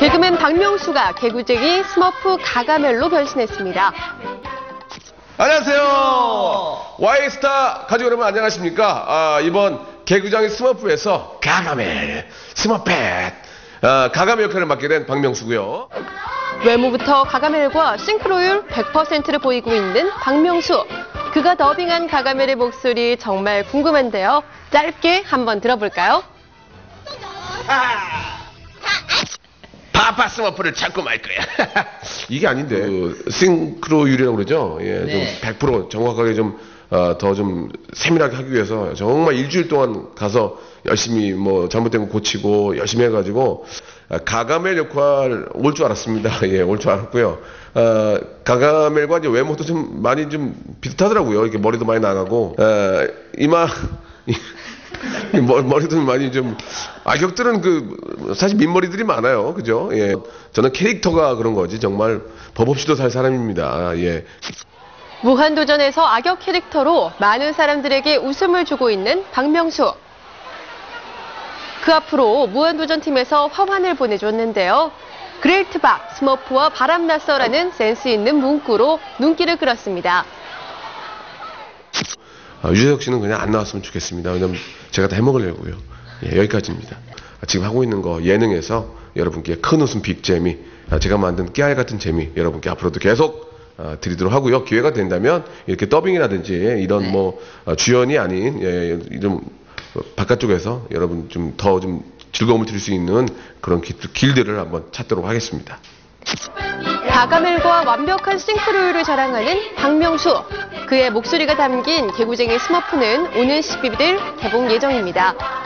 개그맨 박명수가 개구쟁이 스머프 가가멜로 변신했습니다. 안녕하세요. 와이스타 가족 여러분 안녕하십니까? 아, 이번 개구장의 스머프에서 가가멜, 스머펫, 아, 가가멜 역할을 맡게 된 박명수고요. 외모부터 가가멜과 싱크로율 100%를 보이고 있는 박명수. 그가 더빙한 가가멜의 목소리 정말 궁금한데요. 짧게 한번 들어볼까요? 파 파 스머프를 찾고 말 거야. 이게 아닌데. 그, 싱크로율이라고 그러죠? 예, 네. 좀100% 정확하게 좀, 어, 더좀 세밀하게 하기 위해서 정말 일주일 동안 가서 열심히 뭐 잘못된 거 고치고 열심히 해가지고 아, 가가멜 역할 올 줄 알았습니다. 예, 올 줄 알았고요. 어, 가가멜과 이제 외모도 좀 많이 좀 비슷하더라고요. 이렇게 머리도 많이 나가고, 어, 이마, 머- 머리도 많이 좀 악역들은 그 사실 민머리들이 많아요 그죠 예 저는 캐릭터가 그런 거지 정말 법 없이도 살 사람입니다 예 무한도전에서 악역 캐릭터로 많은 사람들에게 웃음을 주고 있는 박명수. 그 앞으로 무한도전 팀에서 화환을 보내줬는데요. 그레이트박, 스머프와 바람났어라는 센스 있는 문구로 눈길을 끌었습니다. 아, 유재석 씨는 그냥 안 나왔으면 좋겠습니다. 왜냐면 제가 다 해먹으려고요. 예, 여기까지입니다. 아, 지금 하고 있는 거 예능에서 여러분께 큰 웃음 빅재미 아, 제가 만든 깨알 같은 재미 여러분께 앞으로도 계속 아, 드리도록 하고요. 기회가 된다면 이렇게 더빙이라든지 이런 뭐 아, 주연이 아닌 예, 이런 어, 바깥쪽에서 여러분 좀더좀 즐거움을 드릴 수 있는 그런 길, 길들을 한번 찾도록 하겠습니다. 가가멜과 완벽한 싱크로율을 자랑하는 박명수. 그의 목소리가 담긴 개구쟁이 스머프는 오는 12일 개봉 예정입니다.